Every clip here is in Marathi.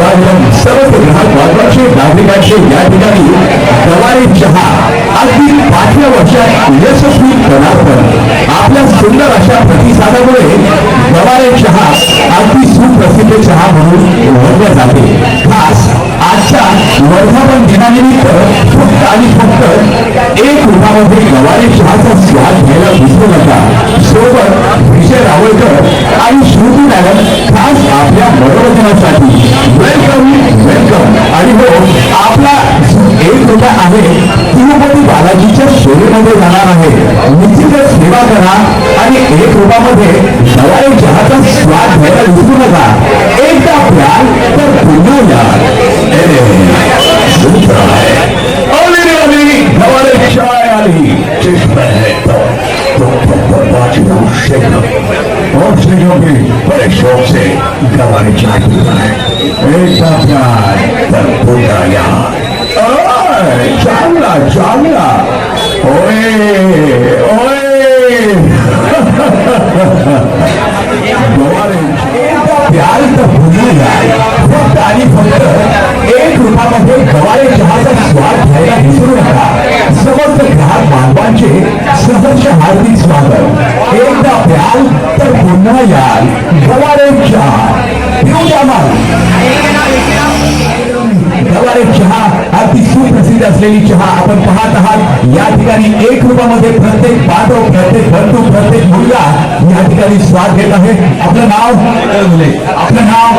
स्वागतम सर्व ग्राहक नागरिकांचे या ठिकाणी गवारे चहा अगदी पाचव्या वर्षात यशस्वी पदार्पण आपल्या सुंदर अशा प्रतिसादामुळे गवारे चहा अगदी सुप्रसिद्ध चहा म्हणून ओळखल्या जाते. खास आजच्या वर्धापन दिनानिमित्त फक्त आणि फक्त एक रुपयामध्ये गवारे चहाचा स्वाद घ्यायला विसरू नका. सोबत विजय रावळकर आणि श्रुती मॅडम आपल्या मनोरंजनासाठी वेलकम वेलकम आणि हो आपला एक रुपया आहे तिरुपती बालाजीच्या सेवेमध्ये जाणार आहे. निश्चितच सेवा करा आणि एक रूपामध्ये गवारे चहाचा स्वाद घ्यायला विसरू नका. एकदा प्याल तर पुन्हा या. गवारे चाय आली. चष्मा है तो तो तो बाजू शेखर और शेखर भी बड़े शौक से गवारे चाय पीता है एक प्यार पर पूरा यार ओए चांगला चांगला ओए ओए गवारे प्यार तर पुन्हा यार फक्त आणि फक्त एक रुपयामध्ये गवारे चहाचा गवारे चहा पिऊ द्या मग. गवारे चहा अगदी सुप्रसिद्ध असलेली चहा आपण पाहत आहात. या ठिकाणी एक रुपयामध्ये प्रत्येक पाठव प्रत्येक बंधू प्रत्येक मुलगा या ठिकाणी स्वाद घेत आहे. आपलं नाव? आपलं नाव?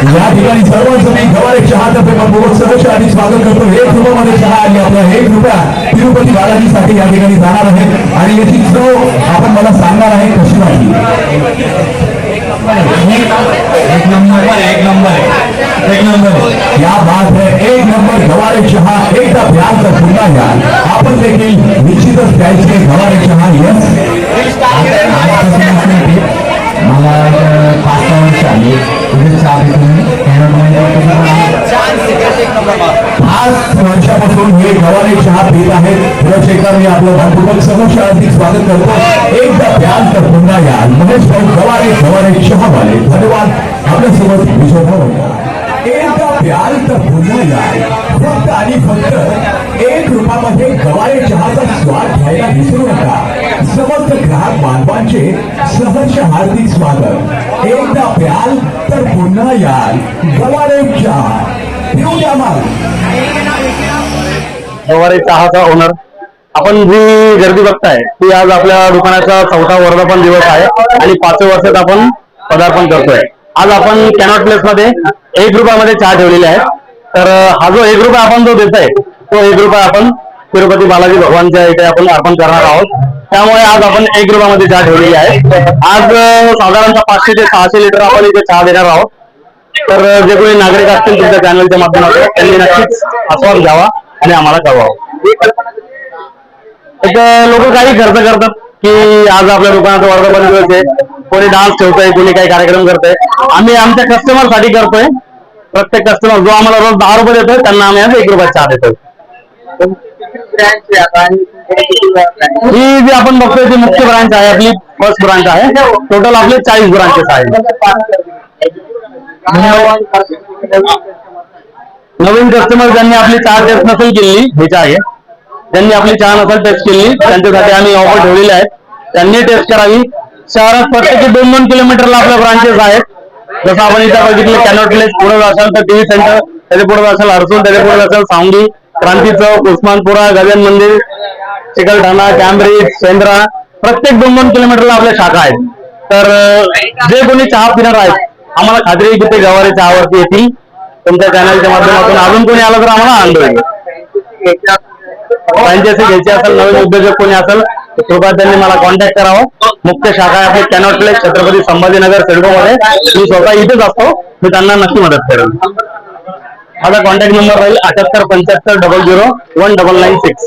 या ठिकाणी सर्वांचं मी गवारे चहाचा पेपर बहुत सहर्ष आणि स्वागत करतो. एक रुपयामध्ये चहा आणि आपला एक रुपया तिरुपती बालाजीसाठी या ठिकाणी जाणार आहे. आणि याची चव आपण मला सांगणार आहे कशी वाटली? एक नंबर एक नंबर एक नंबर. या बात है एक नंबर गवारे चहा. एकदा प्याल तर पुन्हा घ्या आपण देखील निश्चितच प्यायचे गवारे चहा पाच वर्षापासून हे गव्हाने चहा पीत आहेत. रचेकर मी आपलं भावपूर्वक सहर्ष हार्दिक स्वागत करतो. एकदा प्याल तर पुन्हा या. महेश भाऊ गवारे गवारे चहावाले. धन्यवाद. आपल्यासोबत विजय भाऊ. एकदा प्याल तर पुन्हा या. फक्त आणि फक्त एक रुपयामध्ये गवारे चहाचा स्वाद घ्यायला विसरू नका. समस्त ग्राहक बांधवांचे सहर्ष हार्दिक स्वागत. एकदा प्याल तर पुन्हा याल गवारे चहा. पिऊ द्या चहाचा ओनर आपण जी गर्दी बघताय ती आज आपल्या दुकानाचा चौथा वर्धापन दिवस आहे आणि पाचव्या वर्षात आपण पदार्पण करतोय. आज आपण कॅनॉट प्लेस मध्ये एक रुपयामध्ये चहा ठेवलेली आहे. तर हा जो एक रुपया आपण जो देतोय तो एक रुपया आपण तिरुपती बालाजी भगवानच्या इथे आपण अर्पण करणार आहोत. त्यामुळे आज आपण एक रुपयामध्ये चहा ठेवलेली आहे. आज साधारणतः पाचशे ते सहाशे लिटर आपण इथे चहा देणार आहोत. तर जे कोणी नागरिक असतील तुमच्या चॅनलच्या माध्यमातून त्यांनी नक्कीच आस्वाद घ्यावा आणि आम्हाला कळवावं. एक लोक काही खर्च करतात की आज आपल्या दुकानात वर्धापन दिवस आहे. कोणी डान्स ठेवतोय कोणी काही कार्यक्रम करतोय. आम्ही आमच्या कस्टमरसाठी करतोय. प्रत्येक कस्टमर जो आम्हाला रोज दहा रुपये देतोय त्यांना आम्ही आज एक रुपया चहा देतोय. ही जी आपण बघतोय ती मुख्य ब्रांच आहे आपली फर्स्ट ब्रांच आहे. टोटल आपले चाळीस ब्रांचेस आहेत. नवीन कस्टमर ज्यांनी आपली चहा टेस्ट नसेल केली हे चहा आहे. ज्यांनी आपली चहा नसेल टेस्ट केली त्यांच्यासाठी आम्ही ऑफर ठेवलेले आहेत. त्यांनी टेस्ट करावी. शहरात प्रत्येकी दोन दोन किलोमीटरला आपल्या ब्रांचेस आहेत. जसं आपण इथं बघितलं कॅनॉट प्लेस पुढे असाल तर टीव्ही सेंटर त्याच्या पुढे जाशाल हरसूल त्याच्या पुढे जाशाल सांगली क्रांती चौक उस्मानपुरा गगन मंदिर चिकलठाणा कॅम्ब्रिज सेंद्रा प्रत्येक दोन दोन किलोमीटरला आपल्या शाखा आहेत. तर जे कोणी चहा पिणार आहेत आम्हाला खात्री आहे की ते गवारीच्या चहावरती येतील तुमच्या चॅनलच्या माध्यमातून अजून कोणी आलं तर आम्हाला आनंद होईल फ्रँचायसी घ्यायची असेल नवीन उद्योजक कोणी असेल तर कृपया त्यांनी मला कॉन्टॅक्ट करावं. मुख्य शाखा आहे आपली कॅनॉट प्लेस छत्रपती संभाजीनगर सिडको मध्ये मी स्वतः इथेच असतो. मी त्यांना नक्की मदत करेन. माझा कॉन्टॅक्ट नंबर राहील अठ्याहत्तर पंच्याहत्तर double zero one double nine six